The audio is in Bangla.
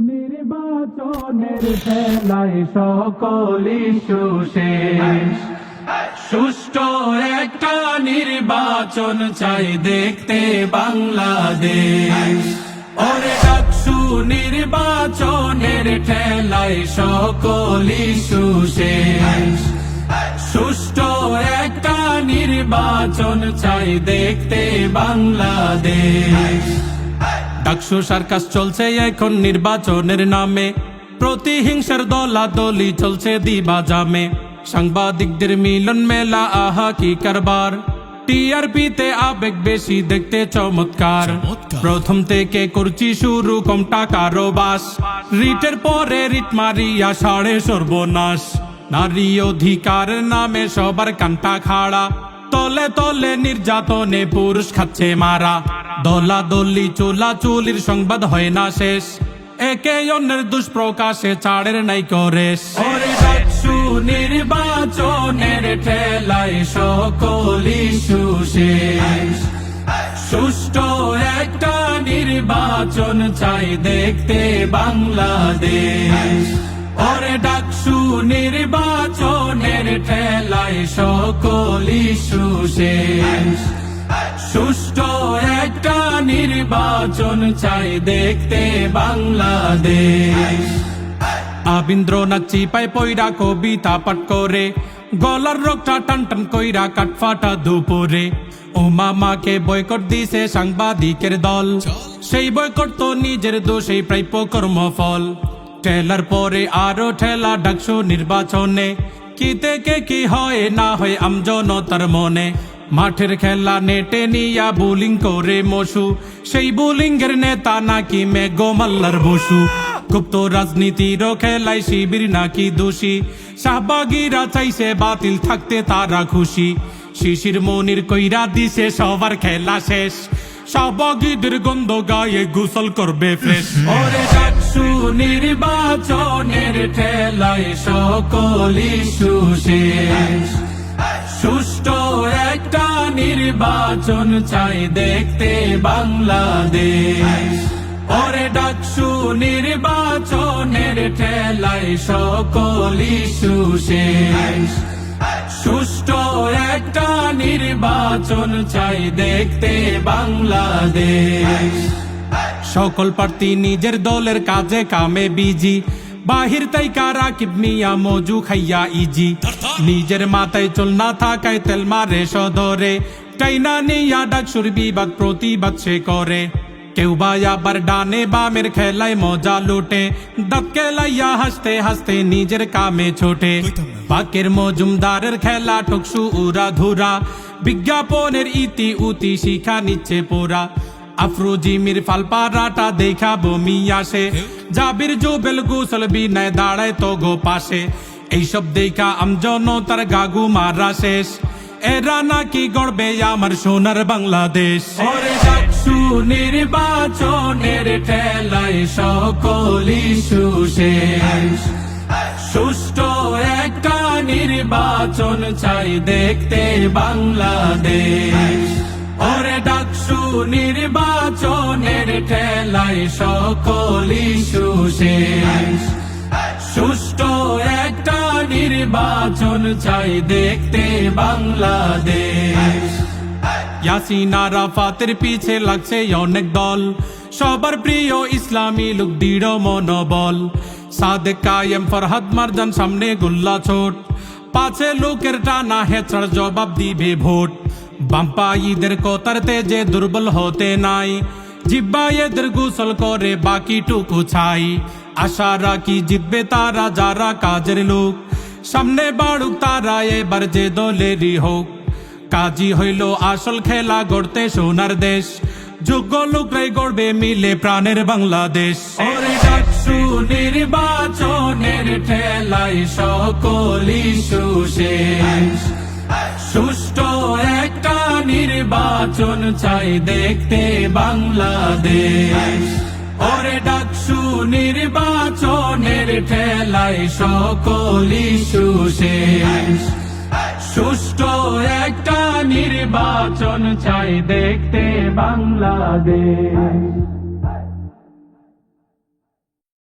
নির্বাচনের খেলায় সকলি সুশেষ। সুষ্ঠু একটা নির্বাচন চাই দেখতে বাংলাদেশ। ওরে ডাকসু নির্বাচনের ঠেলায় সকলি সুশেষ। সুষ্ঠু একটা নির্বাচন চাই দেখতে বাংলাদেশ। ডাকসু সার্কাস চলছে এখন নির্বাচনের নামে। প্রতিহিংসার দলাদলি চলছে দিবা জামে। সাংবাদিকদের মিলন মেলা আহা কি কারবার। টিআরপিতে আবেগ বেশি দেখতে চমৎকার। প্রথম থেকে করছি শুরু কম টাকার বাস। রিটের পরে রিট মারিয়া সাড়ে সর্বনাশ। নারী অধিকার নামে সবার কান্টা খাড়া। তলে তলে নির্যাতনে পুরুষ খাচ্ছে মারা। দলা দলি চুলা চুলির সংবাদ হয় না শেষ। একে অন্যের দুষ্প্রকাশে ছাড়ের নাই করেস নির্বাচনের ঠেলায় সকলি সুশেষ। সুষ্ঠু একটা নির্বাচন চাই দেখতে বাংলাদেশ। ওরে ডাকসু নির্বাচনের ঠেলায় সকলি সুশেষ সুষ্ঠু একটা নির্বাচন চাই দেখতে বাংলাদেশ। আবীন্দ্রনাথ চিপাই পয়রা কবিতা পাঠ করে, গলার রোগটা টান টান কইরা কাটফাটা দুপুরে। ও মামাকে বয়কট দিছে সাংবাদিকের দল, সেই বয়কট তো নিজের দোষেই প্রাপ্য কর্মফল। ঠেলার পরে আরও ঠেলা ডাকসু নির্বাচনে। কি থেকে কি হয়, না হয় আমজনতার মনে। মাঠের খেলা নেটে নিয়া বোলিং করে মশু। সেই বোলিং এর নেতা নাকি মেঘো মাল্লার বসু। গুপ্ত রাজনীতির খেলায় শিবির নাকি দোষী। শাহবাগীরা চাইছে বাতিল থাকতে তারা খুশি। শিশির মনির কইরা দিছে, সবার খেলা শেষ। শাহবাগীদের গন্ধ গায়ে গোসল করবে ফ্রেশ। ওরে ডাকসু নির্বাচনের ঠেলায় সকলি সুশেষ। সুষ্ঠু একটা নির্বাচন চাই দেখতে বাংলাদেশ। ওরে ডাকসু নির্বাচনের ঠেলায় সকলি সুশেষ। সুষ্ঠু একটা নির্বাচন চাই দেখতে বাংলাদেশ। সকল প্রার্থী নিজের দলের কাজে কামে বিজি। বাহির তাই কারা কিবমিয়া মজু খাইয়া ইজি। নিজের মাথায় চল না থাকায় তেল মারে সদরে। টাইনা নিয়া ডাকসুর বিবাদ প্রতিবাদ সে করে। কেউ বা আবার ডানে বামের খেলায় মজা লুটে। দাঁত কেলাইয়া হাসতে হাসতে নিজের কামে ছোটে। বাকের মজুমদারের খেলা টকসু উরা ধুরা বিজ্ঞাপনের ইতি উতি শিখা নিচ্ছে পোরা আফরোজিমির ফালপারাটা দেখা বমি আসে জাবির জুবেল গুসল বিনায় দাঁড়ায় তো গো পাশে। এইসব দেখা আমজন তার গাগু মারা শেষ। এরা নাকি গড়বে আমার সোনার বাংলাদেশ। নির্বাচনের সকলি সুশেষ। সুষ্ঠু একটা নির্বাচন চাই দেখতে বাংলাদেশ। ওরে ডাকসু নির্বাচনের ঠেলায় সকলি সুশেষ সুষ্ঠু একটা নির্বাচন চাই দেখতে বাংলাদেশ। ইয়াসিন আরাফাতের পিছে লাগছে অনেক দল। সবার প্রিয় ইসলামী লোক দৃঢ় মনোবল। সাদেক কায়েম, ফরহাদ মারজান সামনে গুল্লা ছোট পাছে লোকের টানা হেছাড় জবাব দিবে ভোট। বাম্পা ঈদের কোতার তেজে দুর্বল হতে নাই। জিব্বা এদের গোসল করে বাকি টুকু ছাই। আশা রাখি জিতবে তারা যারা কাজের লোক? সামনে বাড়ুক তারা এবার যে দলেরই হোক। কাজী হইল আসল খেলা গড়তে সোনার দেশ। যোগ্য লোকরাই গড়বে মিলে প্রাণের বাংলাদেশ। ওরে ডাকসু নির্বাচনের ঠেলায় সকলি সুশেষ। সুষ্ঠু নির্বাচন চাই দেখতে বাংলাদেশ। ওরে ডাকসু নির্বাচনের ঠেলায় সকলি সুশেষ সুষ্ঠু একটা নির্বাচন চাই দেখতে বাংলাদেশ।